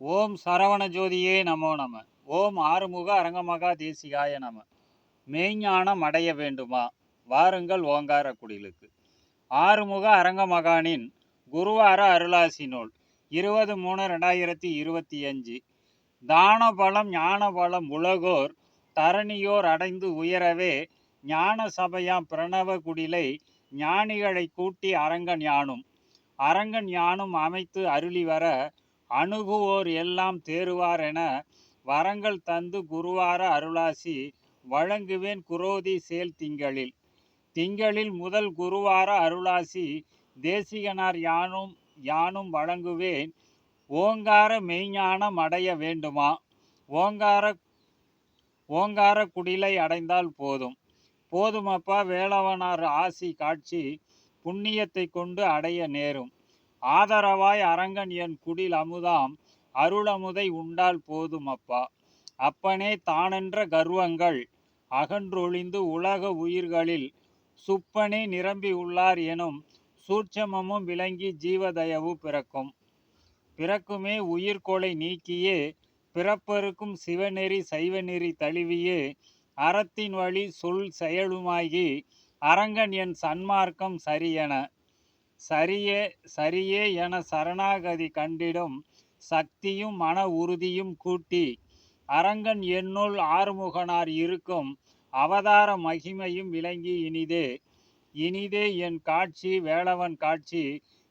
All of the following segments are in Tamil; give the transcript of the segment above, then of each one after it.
ஓம் சரவண ஜோதியே நமோ நம. ஓம் ஆறுமுக அரங்கமகா தேசிகாய நம. மெய்ஞானம் அடைய வேண்டுமா? வாருங்கள் ஓங்கார குடிலுக்கு. ஆறுமுக அரங்கமகானின் குருவார அருளாசி நூல் இருபது மூணு ரெண்டாயிரத்தி இருபத்தி அஞ்சு. தான பலம் ஞான பலம் உலகோர் தரணியோர் அடைந்து உயரவே ஞான சபையாம் பிரணவ குடிலை ஞானிகளை கூட்டி அரங்கன் யானும். அரங்கன் யானும் அமைத்து அருளி வர அணுகுவோர் எல்லாம் தேறுவார் என வரங்கள் தந்து குருவார அருளாசி வழங்குவேன் குரோதி சேல் திங்களில். திங்களில் முதல் குருவார அருளாசி தேசிகனார் யானும் யானும் வழங்குவேன். ஓங்கார மெய்ஞானம் அடைய வேண்டுமா? ஓங்கார ஓங்கார குடிலை அடைந்தால் போதும். போதுமப்பா வேளவனார் ஆசி காட்சி புண்ணியத்தை கொண்டு அடைய நேரும். ஆதரவாய் அரங்கன் என் குடில் அமுதாம் அருளமுதை உண்டால் போதும் அப்பா. அப்பனே தானென்ற கர்வங்கள் அகன்றொழிந்து உலக உயிர்களில் சுப்பனே நிரம்பி உள்ளார் எனும் சூட்சமமும் விளங்கி ஜீவதயவு பிறக்கும். பிறக்குமே உயிர்கொலை நீக்கியே பிறப்பருக்கும் சிவநெறி சைவநெறி தழுவியே அறத்தின் வழி சொல் செயலுமாகி அரங்கன் என் சன்மார்க்கம் சரியென. சரியே சரியே என சரணாகதி கண்டிடும் சக்தியும் மன உறுதியும் கூட்டி அரங்கன் என்னுள் ஆறுமுகனார் இருக்கும் அவதார மகிமையும் விளங்கி இனிதே. இனிதே என் காட்சி வேளவன் காட்சி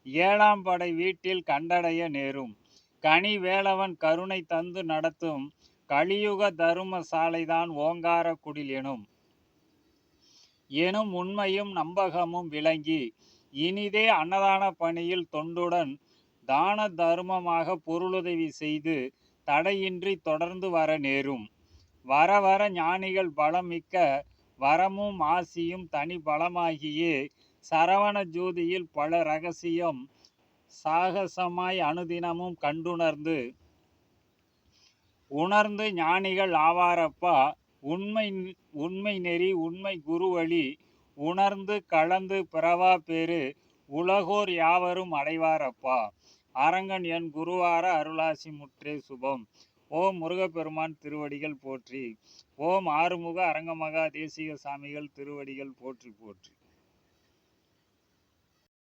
ஏழாம் படை வீட்டில் கண்டடைய நேரும். கனி வேளவன் கருணை தந்து நடத்தும் கலியுக தரும சாலைதான் ஓங்கார குடில் எனும். எனும் உண்மையும் நம்பகமும் விளங்கி இனிதே அன்னதான பணியில் தொண்டுடன் தான தர்மமாக பொருளுதவி செய்து தடையின்றி தொடர்ந்து வர நேரும். வர வர ஞானிகள் பலம் மிக்க வரமும் ஆசியும் தனி பலமாகியே. சரவண ஜோதியில் பல ரகசியம் சாகசமாய் அனுதினமும் கண்டுணர்ந்து. உணர்ந்து ஞானிகள் ஆவாரப்பா. உண்மை உண்மை நெறி உண்மை குருவழி உணர்ந்து கலந்து பிறவா பேரு உலகோர் யாவரும் அடைவாரப்பா. அரங்கன் என் குருவார அருளாசி முற்றே சுபம். ஓம் முருகப்பெருமான் திருவடிகள் போற்றி. ஓம் ஆறுமுக அரங்கமகா தேசிக சாமிகள் திருவடிகள் போற்றி போற்றி.